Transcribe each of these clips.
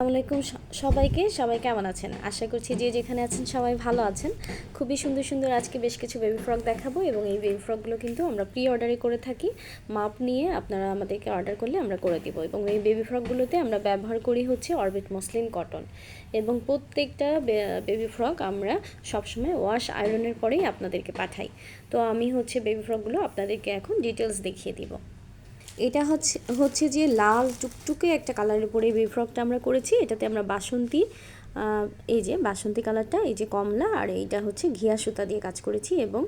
আসসালামাইকুম সবাইকে। সবাই কেমন আছেন? আশা করছি যে যেখানে আছেন সবাই ভালো আছেন। খুবই সুন্দর সুন্দর আজকে বেশ কিছু বেবি ফ্রক দেখাবো এবং এই বেবি ফ্রকগুলো কিন্তু আমরা প্রি অর্ডারে করে থাকি। মাপ নিয়ে আপনারা আমাদেরকে অর্ডার করলে আমরা করে দিব এবং এই বেবি ফ্রকগুলোতে আমরা ব্যবহার করি হচ্ছে অরবিট মসলিন কটন এবং প্রত্যেকটা বেবি ফ্রক আমরা সবসময় ওয়াশ আয়রনের পরেই আপনাদেরকে পাঠাই। তো আমি হচ্ছে বেবি ফ্রকগুলো আপনাদেরকে এখন ডিটেলস দেখিয়ে দিব। এটা হচ্ছে হচ্ছে যে লাল টুকটুকে একটা কালারের উপরে এই ফ্রকটা আমরা করেছি। এটাতে আমরা বাসন্তী এই যে বাসন্তী কালারটা এই যে কমলা, আর এইটা হচ্ছে ঘিয়া সুতা দিয়ে কাজ করেছি এবং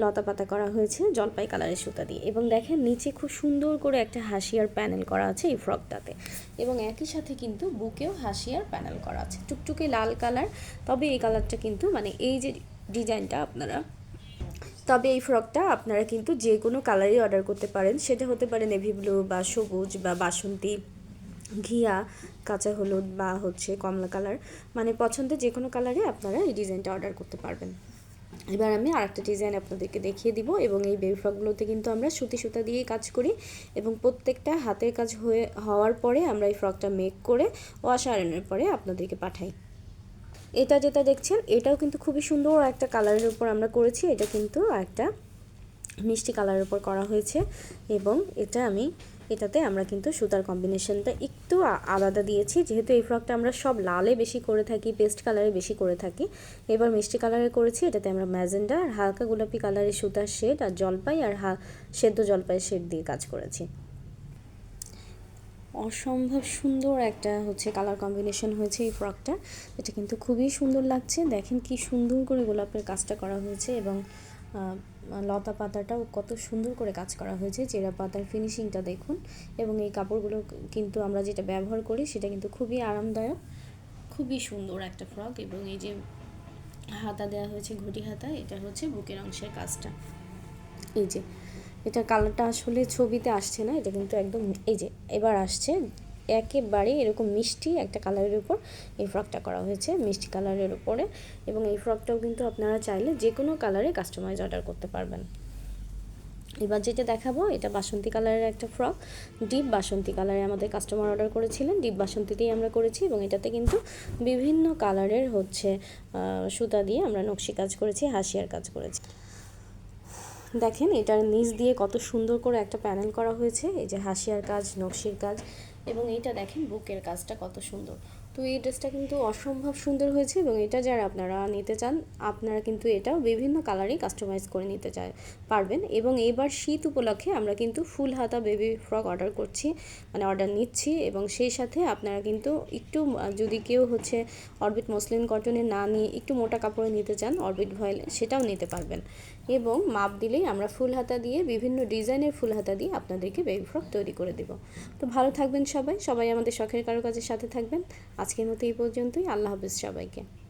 লতা পাতা করা হয়েছে জলপাই কালারের সুতা দিয়ে। এবং দেখেন নিচে খুব সুন্দর করে একটা হাসিয়ার প্যানেল করা আছে এই ফ্রকটাতে এবং একই সাথে কিন্তু বুকেও হাসিয়ার প্যানেল করা আছে। টুকটুকে লাল কালার তবে এই কালারটা কিন্তু মানে এই যে ডিজাইনটা আপনারা তবে এই ফ্রকটা আপনারা কিন্তু যে কোনো কালারই অর্ডার করতে পারেন। সেটা হতে পারে নেভি ব্লু বা সবুজ বা বাসন্তী, ঘিয়া, কাঁচা হলুদ বা হচ্ছে কমলা কালার। মানে পছন্দের যে কোনো কালারে আপনারা এই ডিজাইনটা অর্ডার করতে পারবেন। এবার আমি আরেকটা ডিজাইন আপনাদেরকে দেখিয়ে দিব এবং এই বেবি ফ্রকগুলোতে কিন্তু আমরা সুতি সুতা দিয়েই কাজ করি এবং প্রত্যেকটা হাতের কাজ হয়ে, হওয়ার পরে আমরা এই ফ্রকটা মেক করে ওয়াশ আয়রনের পরে আপনাদেরকে পাঠাই। এটা যেটা দেখছেন, এটাও কিন্তু খুবই সুন্দর একটা কালারের উপর আমরা করেছি। এটা কিন্তু একটা মিষ্টি কালারের উপর করা হয়েছে এবং এটা আমি, এটাতে আমরা কিন্তু সুতার কম্বিনেশনটা একটু আলাদা দিয়েছি। যেহেতু এই ফ্রকটা আমরা সব লালে বেশি করে থাকি পেস্ট কালারে বেশি করে থাকি, এবার মিষ্টি কালারে করেছি। এটাতে আমরা ম্যাজেন্ডা আর হালকা গোলাপি কালারের সুতার শেড আর জলপাই আর হা, সেদ্ধ জলপাইয়ের শেড দিয়ে কাজ করেছি। অসম্ভব সুন্দর একটা হচ্ছে কালার কম্বিনেশন হয়েছে এই ফ্রকটা এটা কিন্তু খুবই সুন্দর লাগছে। দেখেন কি সুন্দর করে গোলাপের কাজটা করা হয়েছে এবং লতা পাতাটাও কত সুন্দর করে কাজ করা হয়েছে। চেরা পাতার ফিনিশিংটা দেখুন এবং এই কাপড়গুলো কিন্তু আমরা যেটা ব্যবহার করি সেটা কিন্তু খুবই আরামদায়ক, খুবই সুন্দর একটা ফ্রক এবং এই যে হাতা দেওয়া হয়েছে ঘটি হাতা, এটা হচ্ছে বুকের অংশের কাজটা। এই যে এটা কালারটা আসলে ছবিতে আসছে না, এটা কিন্তু একদম এই যে এবার আসছে। একেবারে এরকম মিষ্টি একটা কালারের উপর এই ফ্রকটা করা হয়েছে, মিষ্টি কালারের উপরে। এবং এই ফ্রকটাও কিন্তু আপনারা চাইলে যে কোনো কালারে কাস্টমাইজ অর্ডার করতে পারবেন। এবার যেটা দেখাবো, এটা বাসন্তী কালারের একটা ফ্রক ডিপ বাসন্তী কালারে আমাদের কাস্টমার অর্ডার করেছিলেন। ডিপ বাসন্তীতেই আমরা করেছি এবং এটাতে কিন্তু বিভিন্ন কালারের হচ্ছে সুতা দিয়ে আমরা নকশি কাজ করেছি, হাসিয়ার কাজ করেছি। দেখেন এটার নিচ দিয়ে কত সুন্দর করে একটা প্যানেল করা হয়েছে, এই যে হাসিয়ার কাজ, নকশির কাজ, এবং এইটা দেখেন বুকের কাজটা কত সুন্দর। তো এই ড্রেসটা কিন্তু অসম্ভব সুন্দর হয়েছে, এবং এটা যারা আপনারা নিতে চান, আপনারা কিন্তু এটা বিভিন্ন কালারেই কাস্টমাইজ করে নিতে চায়, পারবেন। এবং এবার শীত উপলক্ষে আমরা কিন্তু ফুল হাতা বেবি ফ্রক অর্ডার করছি মানে অর্ডার নিচ্ছি, এবং সেই সাথে আপনারা কিন্তু একটু যদি কেউ হচ্ছে অরবিট মসলিন কটনে না নিয়ে একটু মোটা কাপড়ে নিতে চান, অরবিট ভয়েল সেটাও নিতে পারবেন। এবং মাপ দিলেই আমরা ফুল হাতা দিয়ে, বিভিন্ন ডিজাইনের ফুল হাতা দিয়ে আপনাদেরকে বেবি ফ্রক তৈরি করে দেব। তো ভালো থাকবেন সবাই সবাই আমাদের শখের কারও কাজের সাথে থাকবেন। আজকের মতো এই পর্যন্তই, আল্লাহ হাফিজ সবাইকে।